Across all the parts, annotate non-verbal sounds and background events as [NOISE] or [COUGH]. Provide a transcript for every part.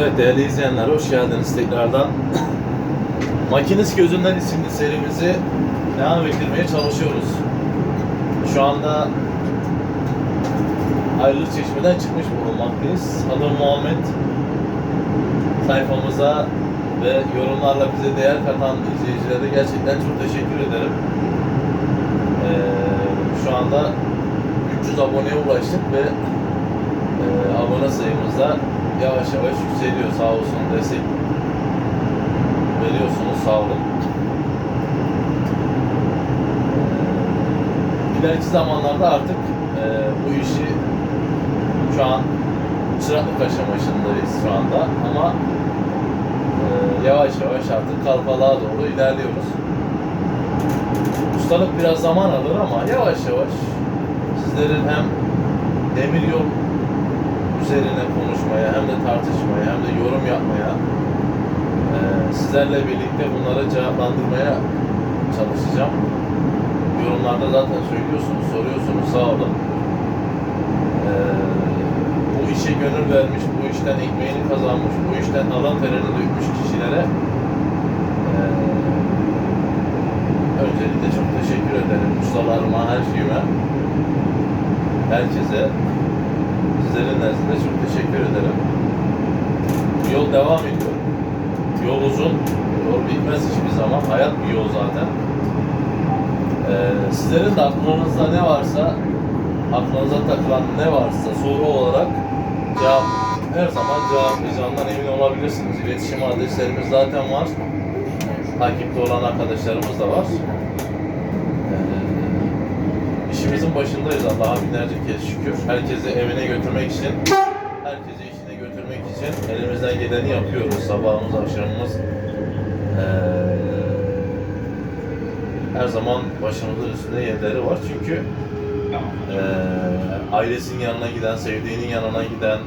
Evet değerli izleyenler hoş geldiniz tekrardan. [COUGHS] Makinist Gözünden isimli serimizi devam ettirmeye çalışıyoruz. Şu anda Ayrılık Çeşme'den çıkmış bulunmaktayız. Adım Muhammed. Sayfamıza ve yorumlarla bize değer katan izleyicilere gerçekten çok teşekkür ederim. Ee, şu anda 300 aboneye ulaştık ve e, abone sayımız da yavaş yavaş yükseliyor sağ olsun destek veriyorsunuz sağ olun. Ee, İleriki zamanlarda artık e, bu işi şu an çıraklık aşamasındayız şu anda ama e, yavaş yavaş artık kalfalığa doğru ilerliyoruz. Ustalık biraz zaman alır ama yavaş yavaş sizlerin hem demir yol üzerine konuşmaya hem de tartışmaya hem de yorum yapmaya e, sizlerle birlikte bunları cevaplandırmaya çalışacağım. Yorumlarda zaten söylüyorsunuz, soruyorsunuz sağ olun. E, bu işe gönül vermiş, bu işten ekmeğini kazanmış, bu işten alın terini dökmüş kişilere öncelikle çok teşekkür ederim. Ustalarıma, her şeyime, herkese sizlerin nezdinde çok teşekkür ederim. Yol devam ediyor. Yol uzun, yol bitmez hiçbir zaman. Hayat bir yol zaten. Ee, sizlerin de aklınızda ne varsa, aklınıza takılan ne varsa soru olarak cevap her zaman cevaplayacağından emin olabilirsiniz. İletişim adreslerimiz zaten var. Takipte olan arkadaşlarımız da var. İşimizin başındayız Allah'a binlerce kez şükür. Herkesi evine götürmek için, herkesi işine götürmek için elimizden geleni yapıyoruz. Sabahımız, akşamımız ee, her zaman başımızın üstünde yerleri var. Çünkü ee, ailesinin yanına giden, sevdiğinin yanına giden,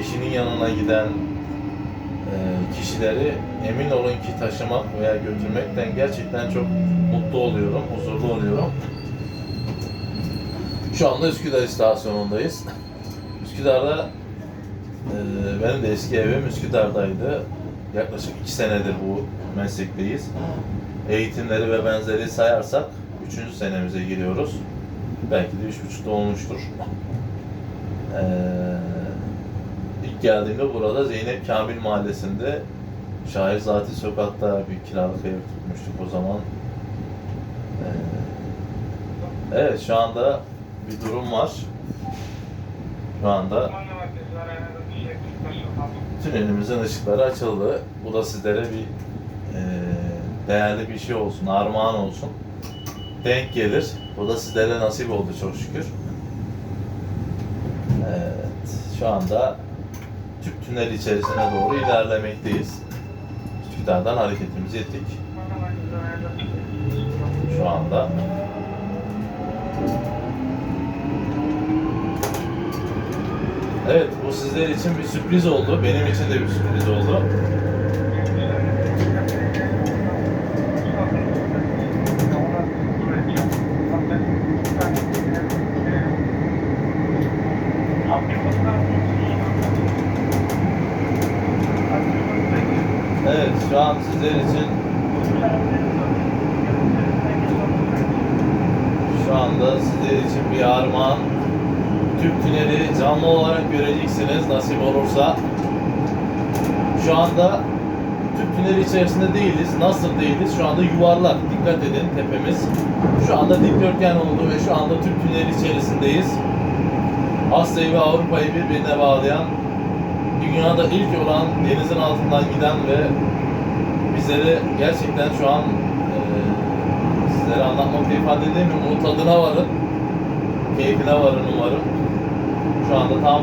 eşinin yanına giden e, kişileri emin olun ki taşımak veya götürmekten gerçekten çok mutlu oluyorum, huzurlu oluyorum. Şu anda Üsküdar istasyonundayız. Üsküdar'da e, benim de eski evim Üsküdar'daydı. Yaklaşık iki senedir bu meslekteyiz. Eğitimleri ve benzeri sayarsak üçüncü senemize giriyoruz. Belki de üç buçukta olmuştur. Ee, ilk geldiğimde burada Zeynep Kamil Mahallesi'nde Şahirzati Sokak'ta bir kiralık ev tutmuştuk o zaman. Ee, evet şu anda bir durum var. Şu anda tünelimizin ışıkları açıldı. Bu da sizlere bir e, değerli bir şey olsun, armağan olsun. Denk gelir. Bu da sizlere nasip oldu çok şükür. Evet, şu anda Türk Tüneli içerisine doğru ilerlemekteyiz. Üsküdar'dan hareketimizi ettik. Şu anda. Evet, bu sizler için bir sürpriz oldu. Benim için de bir sürpriz oldu. Evet, şu an sizler için şu anda sizler için bir armağan. Türk Tüneli canlı olarak göreceksiniz nasip olursa. Şu anda Türk Tüneli içerisinde değiliz. Nasıl değiliz? Şu anda yuvarlak. Dikkat edin tepemiz. Şu anda dikdörtgen oldu ve şu anda Türk Tüneli içerisindeyiz. Asya'yı ve Avrupa'yı birbirine bağlayan dünyada ilk olan denizin altından giden ve bizleri gerçekten şu an e, sizlere anlatmakta ifade edemiyorum. Onun tadına varın. Keyfine varın umarım. Şu anda tam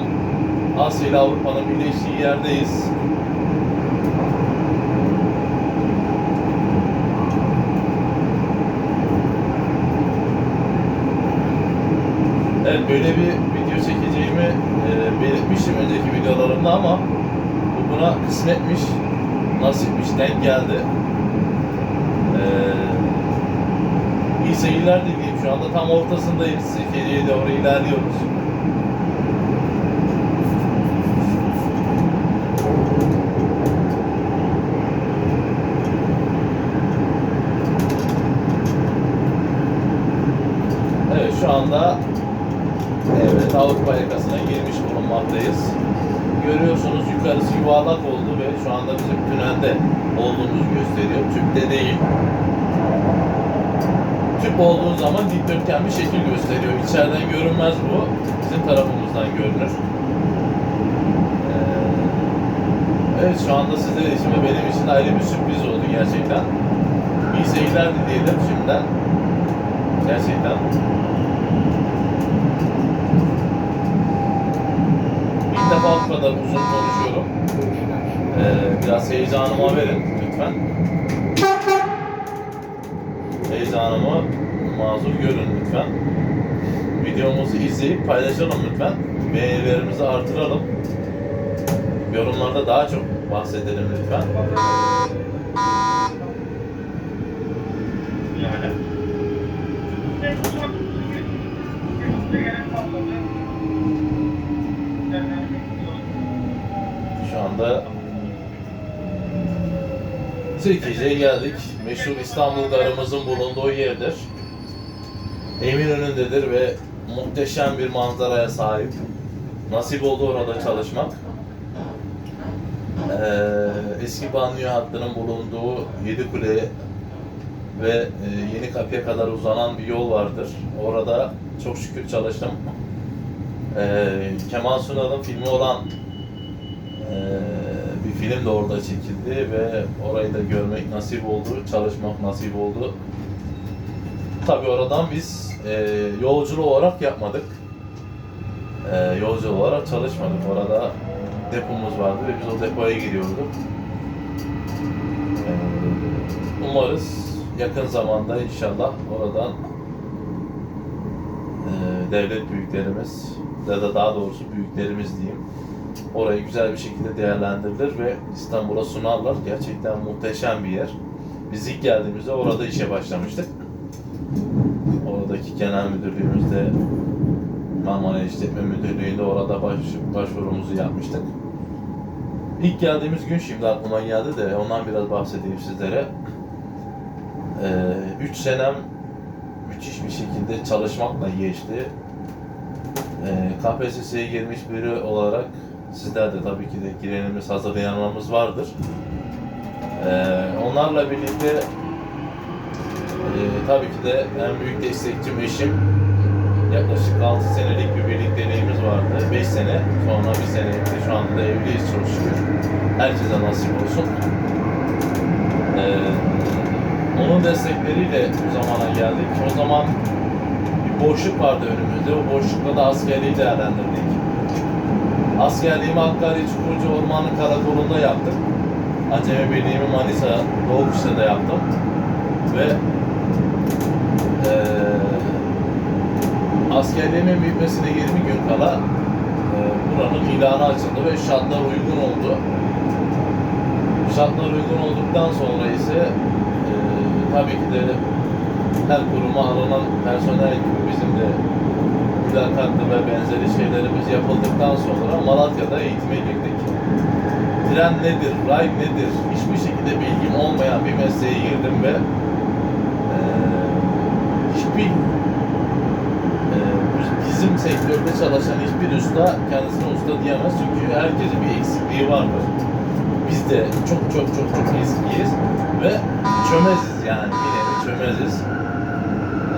Asya ile Avrupa'nın birleştiği yerdeyiz. Evet böyle bir video çekeceğimi e, belirtmiştim önceki videolarımda ama bu buna kısmetmiş, nasipmiş, denk geldi. E, iyi seyirler dileyim. Şu anda tam ortasındayız. Sirkeli'ye doğru ilerliyoruz. anda evet Avrupa yakasına girmiş bulunmaktayız. Görüyorsunuz yukarısı yuvarlak oldu ve şu anda bizim tünelde olduğumuzu gösteriyor. Tüpte değil. Tüp olduğu zaman dikdörtgen bir şekil gösteriyor. İçeriden görünmez bu. Bizim tarafımızdan görünür. Ee, Evet şu anda sizler için ve benim için ayrı bir sürpriz oldu gerçekten. İyi seyirler dileyelim şimdiden. Gerçekten. İlk defa bu kadar uzun konuşuyorum. Ee, biraz heyecanıma verin lütfen. Heyecanımı mazur görün lütfen. Videomuzu izleyip paylaşalım lütfen. Beğenilerimizi artıralım. Yorumlarda daha çok bahsedelim lütfen. Yani. Şu anda Zekice'ye geldik. Meşhur İstanbul Garı'mızın bulunduğu yerdir. Eminönü'ndedir ve muhteşem bir manzaraya sahip. Nasip oldu orada çalışmak. Ee, eski banyo hattının bulunduğu Yedikule ve e, Yeni Kapı'ya kadar uzanan bir yol vardır. Orada çok şükür çalıştım. Ee, Kemal Sunal'ın filmi olan bir film de orada çekildi ve orayı da görmek nasip oldu, çalışmak nasip oldu. Tabii oradan biz e, yolculuğu olarak yapmadık. E, yolcu olarak çalışmadık. Orada depomuz vardı ve biz o depoya giriyorduk. E, umarız yakın zamanda inşallah oradan e, devlet büyüklerimiz ya da daha doğrusu büyüklerimiz diyeyim orayı güzel bir şekilde değerlendirilir ve İstanbul'a sunarlar. Gerçekten muhteşem bir yer. Biz ilk geldiğimizde orada işe başlamıştık. Oradaki genel müdürlüğümüzde Marmara İşletme Müdürlüğü'nde orada baş, başvurumuzu yapmıştık. İlk geldiğimiz gün şimdi aklıma geldi de ondan biraz bahsedeyim sizlere. 3 senem müthiş bir şekilde çalışmakla geçti. Ee, KPSS'ye girmiş biri olarak sizler de tabii ki de girenimiz, hazırlayanlarımız vardır. Ee, onlarla birlikte e, tabii ki de en büyük destekçim eşim. Yaklaşık 6 senelik bir birlikteliğimiz vardı. 5 sene, sonra bir sene bitti. Şu anda da evliyiz çok şükür. Herkese nasip olsun. Ee, onun destekleriyle bu zamana geldik. O zaman bir boşluk vardı önümüzde. O boşlukta da askerliği değerlendirdik. Askerliğimi Hakkari Çukurcu Ormanı Karakolu'nda yaptım. Acemi Birliği'mi Manisa Doğukuş'ta da yaptım. Ve eee askerliğimin bitmesine 20 gün kala eee, buranın ilanı açıldı ve şartlar uygun oldu. Şartlar uygun olduktan sonra ise eee, tabii ki de her kuruma alınan personel gibi bizim de mülakatlı ve benzeri şeylerimiz yapıldıktan sonra Malatya'da eğitime girdik. Tren nedir, ray nedir, hiçbir şekilde bilgim olmayan bir mesleğe girdim ve eee, hiçbir eee, bizim sektörde çalışan hiçbir usta kendisine usta diyemez çünkü herkesin bir eksikliği vardır. Biz de çok çok çok çok eskiyiz ve çömeziz yani yine de çömeziz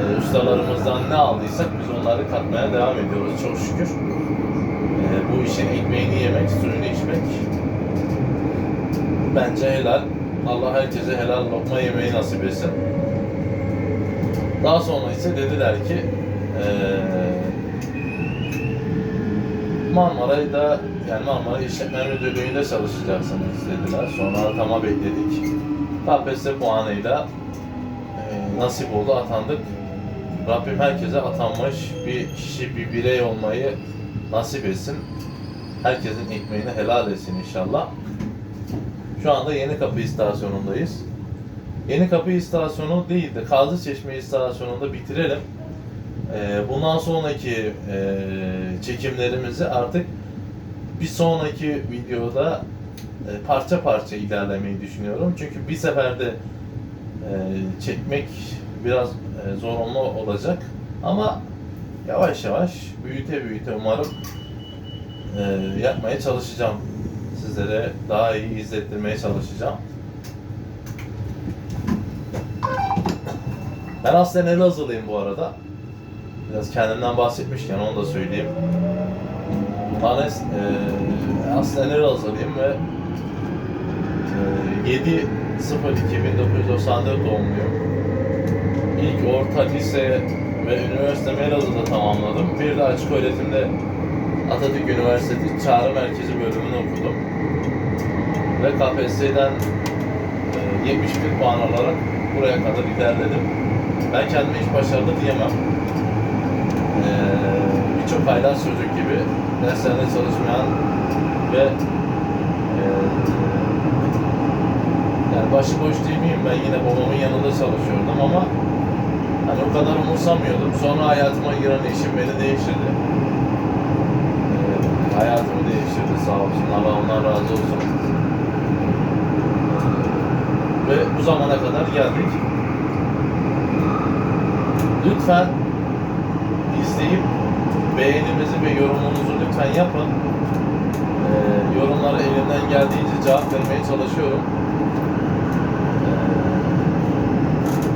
e, ustalarımızdan ne aldıysak biz onları katmaya devam ediyoruz çok şükür. E, bu işin ekmeğini yemek, suyunu içmek bence helal. Allah herkese helal lokma yemeği nasip etsin. Daha sonra ise dediler ki e, Marmara'da yani Marmara İşletme Müdürlüğü'nde çalışacaksınız dediler. Sonra atama bekledik. KPSS puanıyla e, nasip oldu atandık. Rabbim herkese atanmış bir kişi, bir birey olmayı nasip etsin. Herkesin ekmeğini helal etsin inşallah. Şu anda Yeni Kapı istasyonundayız. Yeni Kapı istasyonu değil de Kazı Çeşme istasyonunda bitirelim. Ee, bundan sonraki e, çekimlerimizi artık bir sonraki videoda e, parça parça ilerlemeyi düşünüyorum. Çünkü bir seferde e, çekmek biraz e, zorunlu olacak. Ama yavaş yavaş büyüte büyüte umarım e, yapmaya çalışacağım. Sizlere daha iyi izlettirmeye çalışacağım. Ben aslen Elazığlıyım bu arada. Biraz kendimden bahsetmişken onu da söyleyeyim. Es- e, aslen Elazığlıyım ve e, 7 1994 doğumluyum. Orta lise ve üniversitemi Elazığ'da tamamladım. Bir de açık öğretimde Atatürk Üniversitesi Çağrı Merkezi bölümünü okudum. Ve KPSS'den e, 71 puan alarak buraya kadar ilerledim. Ben kendime hiç başarılı diyemem. E, Birçok haylaz çocuk gibi derslerinde çalışmayan ve e, yani başıboş değil miyim ben yine babamın yanında çalışıyordum ama hani o kadar umursamıyordum. Sonra hayatıma giren eşim beni değiştirdi. Ee, hayatımı değiştirdi sağ olsun. Allah ondan razı olsun. Ve bu zamana kadar geldik. Lütfen izleyip beğenimizi ve yorumunuzu lütfen yapın. Ee, yorumlara elimden geldiğince cevap vermeye çalışıyorum.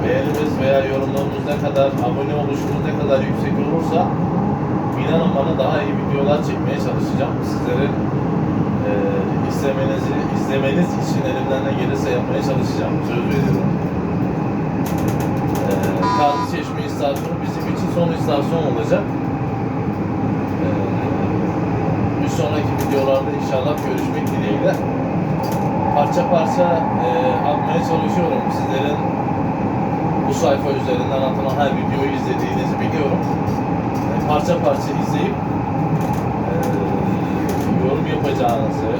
Beğenimiz veya yorumlarımız ne kadar, abone oluşumuz ne kadar yüksek olursa inanın bana daha iyi videolar çekmeye çalışacağım. Sizlerin e, izlemenizi, izlemeniz için elimden ne gelirse yapmaya çalışacağım. Söz veriyorum. E, Kazlı Çeşme istasyonu bizim için son istasyon olacak. E, bir sonraki videolarda inşallah görüşmek dileğiyle. Parça parça e, atmaya çalışıyorum. Sizlerin bu sayfa üzerinden atılan her videoyu izlediğinizi biliyorum. E, parça parça izleyip e, yorum yapacağınızı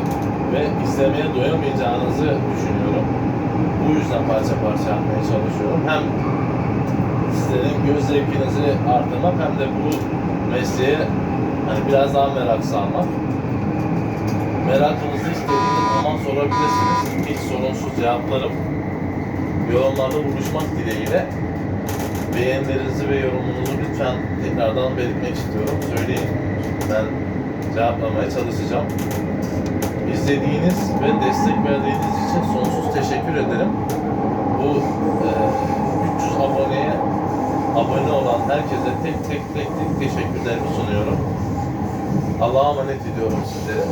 ve izlemeye doyamayacağınızı düşünüyorum. Bu yüzden parça parça yapmaya çalışıyorum. Hem sizlerin göz zevkinizi artırmak hem de bu mesleğe hani biraz daha merak salmak. Merakınızı istediğiniz zaman sorabilirsiniz. Hiç sorunsuz cevaplarım yorumlarda buluşmak dileğiyle beğenilerinizi ve yorumunuzu lütfen tekrardan belirtmek istiyorum. Söyleyin. Ben cevaplamaya çalışacağım. İzlediğiniz ve destek verdiğiniz için sonsuz teşekkür ederim. Bu e, 300 aboneye abone olan herkese tek tek tek tek teşekkürlerimi sunuyorum. Allah'a emanet ediyorum sizlere.